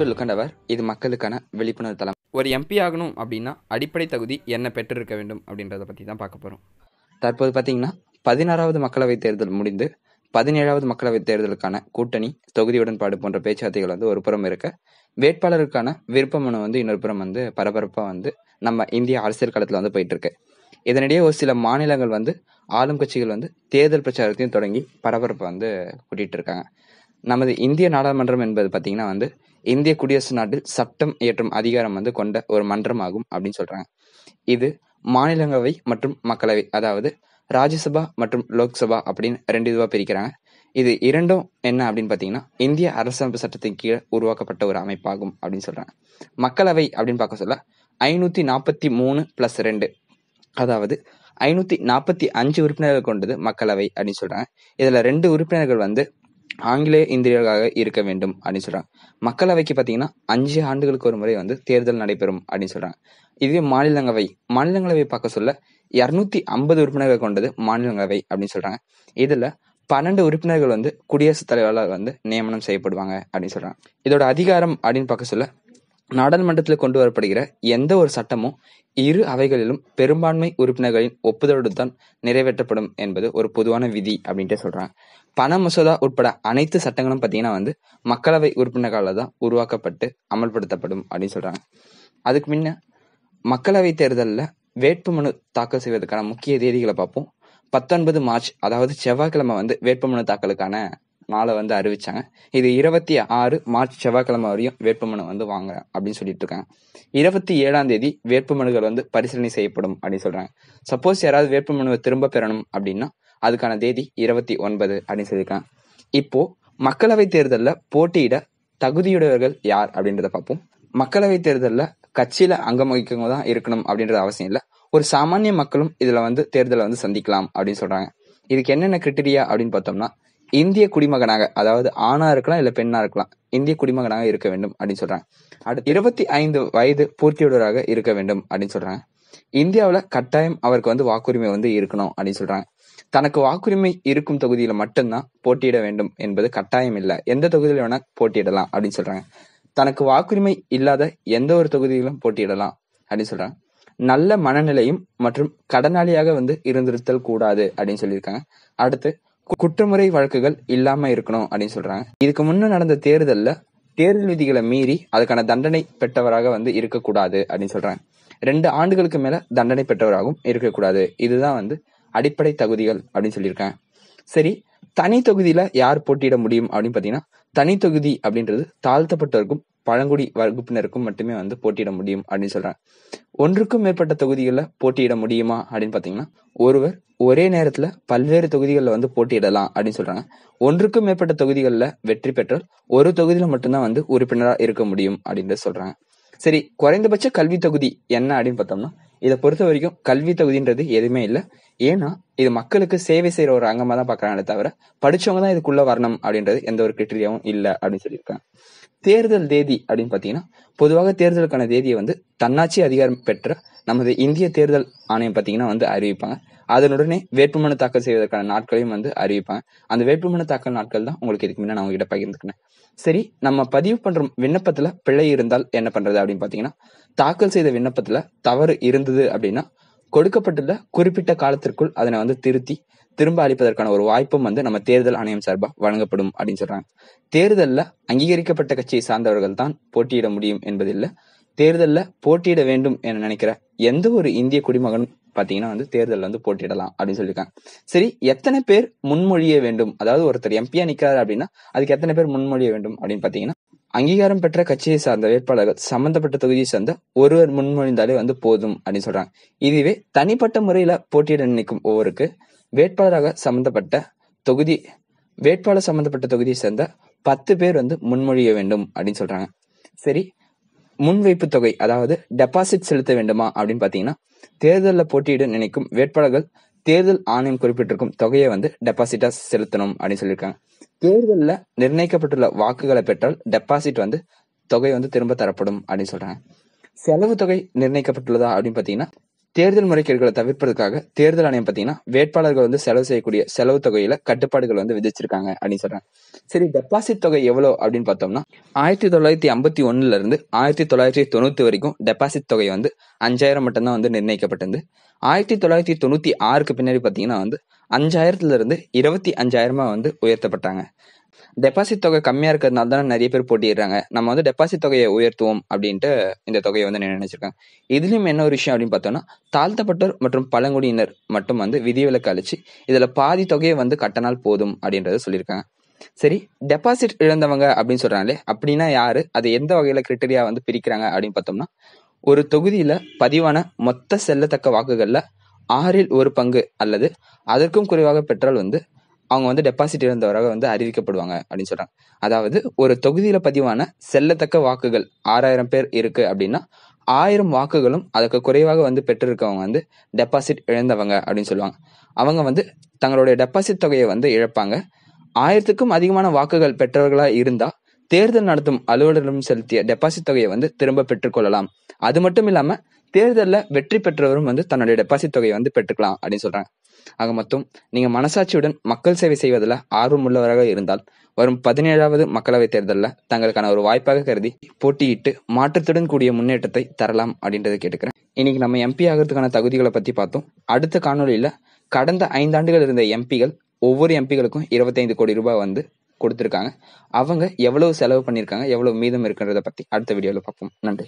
To லுக்கண்டவர் இது மக்களுக்கான விழிப்புணர்வு தளம். ஒரு எம்பி ஆகணும் அப்படின்னா அடிப்படை தகுதி என்ன பெற்றிருக்க வேண்டும் அப்படின்றத பற்றி தான் பார்க்க போகிறோம் தற்போது பார்த்தீங்கன்னா பதினாறாவது மக்களவைத் தேர்தல் முடிந்து பதினேழாவது மக்களவைத் தேர்தலுக்கான கூட்டணி தொகுதி உடன்பாடு போன்ற பேச்சுவார்த்தைகள் வந்து ஒரு புறம் இருக்க. வேட்பாளருக்கான விருப்ப மனு வந்து இன்னொரு புறம் வந்து பரபரப்பாக வந்து நம்ம இந்திய அரசியல் களத்தில் வந்து போயிட்டு இருக்கு. இதனிடையே ஒரு சில மாநிலங்கள் வந்து ஆளும் கட்சிகள் வந்து தேர்தல் பிரச்சாரத்தையும் தொடங்கி பரபரப்பை வந்து கூட்டிகிட்டு இருக்காங்க. நமது இந்திய நாடாளுமன்றம் என்பது பார்த்தீங்கன்னா வந்து இந்திய குடியரசு நாட்டில் சட்டம் இயற்றும் அதிகாரம் வந்து கொண்ட ஒரு மன்றம் ஆகும் அப்படின்னு சொல்றாங்க. இது மாநிலங்களவை மற்றும் மக்களவை அதாவது ராஜ்யசபா மற்றும் லோக்சபா அப்படின்னு ரெண்டு இதுவா பிரிக்கிறாங்க. இது இரண்டும் என்ன அப்படின்னு பார்த்தீங்கன்னா இந்திய அரசமைப்பு சட்டத்தின் கீழே உருவாக்கப்பட்ட ஒரு அமைப்பாகும் அப்படின்னு சொல்றாங்க. மக்களவை அப்படின்னு பார்க்க சொல்ல ஐநூத்தி நாற்பத்தி மூணு பிளஸ் ரெண்டு அதாவது ஐநூத்தி நாற்பத்தி அஞ்சு உறுப்பினர்கள் கொண்டது மக்களவை அப்படின்னு சொல்றாங்க. இதுல ரெண்டு உறுப்பினர்கள் வந்து ஆங்கிலேய இந்தியர்களாக இருக்க வேண்டும் அப்படின்னு சொல்றாங்க. மக்களவைக்கு பாத்தீங்கன்னா அஞ்சு ஆண்டுகளுக்கு ஒரு முறை வந்து தேர்தல் நடைபெறும் அப்படின்னு சொல்றாங்க. இதுவே மாநிலங்களவை. மாநிலங்களவை பார்க்க சொல்ல இருநூத்தி ஐம்பது உறுப்பினர்கள் கொண்டது மாநிலங்களவை அப்படின்னு சொல்றாங்க. இதுல பன்னெண்டு உறுப்பினர்கள் வந்து குடியரசுத் தலைவரால் வந்து நியமனம் செய்யப்படுவாங்க அப்படின்னு சொல்றாங்க. இதோட அதிகாரம் அப்படின்னு பார்க்க சொல்ல நாடாளுமன்றத்தில் கொண்டு வரப்படுகிற எந்த ஒரு சட்டமும் இரு அவைகளிலும் பெரும்பான்மை உறுப்பினர்களின் ஒப்புதலோடு தான் நிறைவேற்றப்படும் என்பது ஒரு பொதுவான விதி அப்படின்ட்டு சொல்றாங்க. பண மசோதா உட்பட அனைத்து சட்டங்களும் பார்த்தீங்கன்னா வந்து மக்களவை உறுப்பினர்களால் தான் உருவாக்கப்பட்டு அமல்படுத்தப்படும் அப்படின்னு சொல்றாங்க. அதுக்கு முன்ன மக்களவை தேர்தலில் வேட்புமனு தாக்கல் செய்வதற்கான முக்கிய தேதிகளை பார்ப்போம். பத்தொன்பது மார்ச் அதாவது செவ்வாய்க்கிழமை வந்து வேட்புமனு தாக்கலுக்கான நாளை வந்து அறிவிச்சாங்க. இது இருபத்தி ஆறு மார்ச் செவ்வாய்க்கிழமை வரையும் வேட்புமனு வந்து வாங்க அப்படின்னு சொல்லிட்டு இருக்காங்க. இருபத்தி ஏழாம் தேதி வேட்புமனுகள் வந்து பரிசீலனை செய்யப்படும் அப்படின்னு சொல்றாங்க. சப்போஸ் யாராவது வேட்புமனுவை திரும்ப பெறணும் அப்படின்னா அதுக்கான தேதி இருபத்தி ஒன்பது அப்படின்னு சொல்லியிருக்காங்க. இப்போ மக்களவை தேர்தலில் போட்டியிட தகுதியுடையவர்கள் யார் அப்படின்றத பார்ப்போம். மக்களவை தேர்தலில் கட்சியில அங்கம் வகிக்கவங்க தான் இருக்கணும் அப்படின்றது அவசியம் இல்லை. ஒரு சாமானிய மக்களும் இதுல வந்து தேர்தலை வந்து சந்திக்கலாம் அப்படின்னு சொல்றாங்க. இதுக்கு என்னென்ன கிரிட்டீரியா அப்படின்னு பார்த்தோம்னா இந்திய குடிமகனாக அதாவது ஆணா இருக்கலாம் இல்ல பெண்ணா இருக்கலாம் இந்திய குடிமகனாக இருக்க வேண்டும் அப்படின்னு சொல்றாங்க. அடுத்து இருபத்தி ஐந்து வயது பூர்த்தியுடராக இருக்க வேண்டும் அப்படின்னு சொல்றாங்க. இந்தியாவில் கட்டாயம் அவருக்கு வந்து வாக்குரிமை வந்து இருக்கணும் அப்படின்னு சொல்றாங்க. தனக்கு வாக்குரிமை இருக்கும் தொகுதியில மட்டும்தான் போட்டியிட வேண்டும் என்பது கட்டாயம் இல்லை. எந்த தொகுதியில வேணா போட்டியிடலாம் அப்படின்னு சொல்றாங்க. தனக்கு வாக்குரிமை இல்லாத எந்த ஒரு தொகுதியிலும் போட்டியிடலாம் அப்படின்னு சொல்றாங்க. நல்ல மனநிலையும் மற்றும் கடனாளியாக வந்து இருந்திருத்தல் கூடாது அப்படின்னு சொல்லியிருக்காங்க. அடுத்து குற்றமுறை வழக்குகள் இல்லாம இருக்கணும் அப்படின்னு சொல்றாங்க. இதுக்கு முன்ன நடந்த தேர்தல்ல தேர்தல் விதிகளை மீறி அதுக்கான தண்டனை பெற்றவராக வந்து இருக்கக்கூடாது அப்படின்னு சொல்றாங்க. ரெண்டு ஆண்டுகளுக்கு மேல தண்டனை பெற்றவராகவும் இருக்கக்கூடாது. இதுதான் வந்து அடிப்படை தகுதிகள் அப்படின்னு சொல்லியிருக்காங்க. சரி தனி தொகுதியில யார் போட்டியிட முடியும் அப்படின்னு பாத்தீங்கன்னா தனி தொகுதி அப்படின்றது தாழ்த்தப்பட்டவருக்கும் பழங்குடி வகுப்பினருக்கும் மட்டுமே வந்து போட்டியிட முடியும் அப்படின்னு சொல்றாங்க. ஒன்றுக்கும் மேற்பட்ட தொகுதிகளில் போட்டியிட முடியுமா அப்படின்னு பார்த்தீங்கன்னா ஒருவர் ஒரே நேரத்தில் பல்வேறு தொகுதிகளில் வந்து போட்டியிடலாம் அப்படின்னு சொல்றாங்க. ஒன்றுக்கும் மேற்பட்ட தொகுதிகளில் வெற்றி பெற்றால் ஒரு தொகுதியில் மட்டும்தான் வந்து உறுப்பினராக இருக்க முடியும் அப்படின்றது சொல்றாங்க. சரி குறைந்தபட்ச கல்வி தொகுதி என்ன அப்படின்னு பார்த்தோம்னா இதை பொறுத்த வரைக்கும் கல்வி தகுதின்றது எதுவுமே இல்லை. ஏன்னா இது மக்களுக்கு சேவை செய்யற ஒரு அங்கமா தான் பாக்குறாங்களே தவிர படிச்சவங்க தான் இதுக்குள்ள வரணும் அப்படின்றது எந்த ஒரு கிரிட்டீரியாவும் இல்லை அப்படின்னு சொல்லியிருக்காங்க. தேர்தல் தேதி அப்படின்னு பாத்தீங்கன்னா பொதுவாக தேர்தலுக்கான தேதியை வந்து தன்னாட்சி அதிகாரம் பெற்ற நமது இந்திய தேர்தல் ஆணையம் பாத்தீங்கன்னா வந்து அறிவிப்பாங்க. அதனுடனே வேட்புமனு தாக்கல் செய்வதற்கான நாட்களையும் வந்து அறிவிப்பாங்க. அந்த வேட்புமனு தாக்கல் நாட்கள் தான் உங்களுக்கு இதுக்கு முன்னாடி நான் உங்ககிட்ட பகிர்ந்துக்கினேன் சரி நம்ம பதிவு பண்ற விண்ணப்பத்துல பிழை இருந்தால் என்ன பண்றது அப்படின்னு பாத்தீங்கன்னா தாக்கல் செய்த விண்ணப்பத்துல தவறு இருந்தது அப்படின்னா கொடுக்கப்பட்டுள்ள குறிப்பிட்ட காலத்திற்குள் அதனை வந்து திருத்தி திரும்ப அளிப்பதற்கான ஒரு வாய்ப்பும் வந்து நம்ம தேர்தல் ஆணையம் சார்பாக வழங்கப்படும் அப்படின்னு சொல்றாங்க. தேர்தலில் அங்கீகரிக்கப்பட்ட கட்சியை சார்ந்தவர்கள் தான் போட்டியிட முடியும் என்பதில்லை. தேர்தலில் போட்டியிட வேண்டும் என நினைக்கிற எந்த ஒரு இந்திய குடிமகனும் பாத்தீங்கன்னா வந்து தேர்தலில் வந்து போட்டியிடலாம் அப்படின்னு சொல்லியிருக்காங்க. சரி எத்தனை பேர் முன்மொழிய வேண்டும்? அதாவது ஒருத்தர் எம்பியா நிக்கிறாரு அப்படின்னா அதுக்கு எத்தனை பேர் முன்மொழிய வேண்டும் அப்படின்னு பாத்தீங்கன்னா அங்கீகாரம் பெற்ற கட்சியை சார்ந்த வேட்பாளர்கள் சம்பந்தப்பட்ட தொகுதியை சார்ந்த ஒருவர் முன்மொழிந்தாலே வந்து போதும் அப்படின்னு சொல்றாங்க. இதுவே தனிப்பட்ட முறையில போட்டியிட நினைக்கும் ஒவ்வொருக்கு வேட்பாளராக சம்பந்தப்பட்ட தொகுதி வேட்பாளர் சம்பந்தப்பட்ட தொகுதியை சேர்ந்த பத்து பேர் வந்து முன்மொழிய வேண்டும் அப்படின்னு சொல்றாங்க. சரி முன்வைப்பு தொகை அதாவது டெபாசிட் செலுத்த வேண்டுமா அப்படின்னு பாத்தீங்கன்னா தேர்தலில் போட்டியிட நினைக்கும் வேட்பாளர்கள் தேர்தல் ஆணையம் குறிப்பிட்டிருக்கும் தொகையை வந்து டெபாசிட்டா செலுத்தணும் அப்படின்னு சொல்லியிருக்காங்க. தேர்தலில் நிர்ணயிக்கப்பட்டுள்ள வாக்குகளை பெற்றால் டெபாசிட் வந்து தொகை வந்து திரும்ப தரப்படும் அப்படின்னு சொல்றாங்க. செலவு தொகை நிர்ணயிக்கப்பட்டுள்ளதா அப்படின்னு பாத்தீங்கன்னா தேர்தல் முறைகேடுகளை தவிர்ப்பதற்காக தேர்தல் ஆணையம் பாத்தீங்கன்னா வேட்பாளர்கள் வந்து செலவு செய்யக்கூடிய செலவு தொகையில கட்டுப்பாடுகள் வந்து விதிச்சிருக்காங்க அப்படின்னு சொல்றாங்க. சரி டெபாசிட் தொகை எவ்வளவு அப்படின்னு பார்த்தோம்னா ஆயிரத்தி தொள்ளாயிரத்தி ஐம்பத்தி ஒண்ணுல இருந்து ஆயிரத்தி தொள்ளாயிரத்தி தொண்ணூத்தி வரைக்கும் டெபாசிட் தொகை வந்து அஞ்சாயிரம் மட்டும்தான் வந்து நிர்ணயிக்கப்பட்டது ஆயிரத்தி தொள்ளாயிரத்தி தொண்ணூத்தி ஆறுக்கு பின்னாடி பாத்தீங்கன்னா வந்து அஞ்சாயிரத்துல இருந்து இருபத்தி அஞ்சாயிரமா வந்து உயர்த்தப்பட்டாங்க. டெபாசிட் தொகை கம்மியா இருக்கிறதுனால தானே நிறைய பேர் போட்டிடுறாங்க நம்ம வந்து டெபாசிட் தொகையை உயர்த்துவோம் அப்படின்ட்டு இந்த தொகையை வந்து நினைச்சிருக்காங்க. இதுலயும் என்ன ஒரு விஷயம் அப்படின்னு பார்த்தோம்னா தாழ்த்தப்பட்டோர் மற்றும் பழங்குடியினர் மட்டும் வந்து விதிவிலக்கு அழிச்சு இதுல பாதி தொகையை வந்து கட்டினால் போதும் அப்படின்றத சொல்லியிருக்காங்க. சரி டெபாசிட் இழந்தவங்க அப்படின்னு சொல்றாங்களே அப்படின்னா யாரு? அது எந்த வகையில கிரிட்டரியா வந்து பிரிக்கிறாங்க அப்படின்னு பார்த்தோம்னா ஒரு தொகுதியில பதிவான மொத்த செல்லத்தக்க வாக்குகள்ல ஆறில் ஒரு பங்கு அல்லது அதற்கும் குறைவாக பெற்றால் வந்து அவங்க வந்து டெபாசிட் இழந்தவராக வந்து அறிவிக்கப்படுவாங்க அப்படின்னு சொல்றாங்க. அதாவது ஒரு தொகுதியில பதிவான செல்லத்தக்க வாக்குகள் ஆறாயிரம் பேர் இருக்கு அப்படின்னா ஆயிரம் வாக்குகளும் அதுக்கு குறைவாக வந்து பெற்றிருக்கவங்க வந்து டெபாசிட் இழந்தவங்க அப்படின்னு சொல்லுவாங்க. அவங்க வந்து தங்களுடைய டெபாசிட் தொகையை வந்து இழப்பாங்க. ஆயிரத்துக்கும் அதிகமான வாக்குகள் பெற்றவர்களா இருந்தா தேர்தல் நடத்தும் அலுவலரிடம் செலுத்திய டெபாசிட் தொகையை வந்து திரும்ப பெற்றுக்கொள்ளலாம் அது மட்டும் இல்லாம தேர்தலில் வெற்றி பெற்றவரும் வந்து தன்னுடைய டெபாசிட் தொகையை வந்து பெற்றுக்கலாம் அப்படின்னு சொல்றாங்க. ஆக மொத்தம் நீங்க மனசாட்சியுடன் மக்கள் சேவை செய்வதில் ஆர்வம் உள்ளவராக இருந்தால் வரும் பதினேழாவது மக்களவைத் தேர்தலில் தங்களுக்கான ஒரு வாய்ப்பாக கருதி போட்டியிட்டு மாற்றத்துடன் கூடிய முன்னேற்றத்தை தரலாம் அப்படின்றத கேட்டுக்கிறேன். இன்னைக்கு நம்ம எம்பி ஆகிறதுக்கான தகுதிகளை பத்தி பார்த்தோம். அடுத்த காணொலியில கடந்த ஐந்தாண்டுகள் இருந்த எம்பிகள் ஒவ்வொரு எம்பிகளுக்கும் இருபத்தைந்து கோடி ரூபாய் வந்து கொடுத்துருக்காங்க. அவங்க எவ்வளவு செலவு பண்ணியிருக்காங்க எவ்வளவு மீதம் இருக்குன்றத பத்தி அடுத்த வீடியோவில் பார்ப்போம். நன்றி.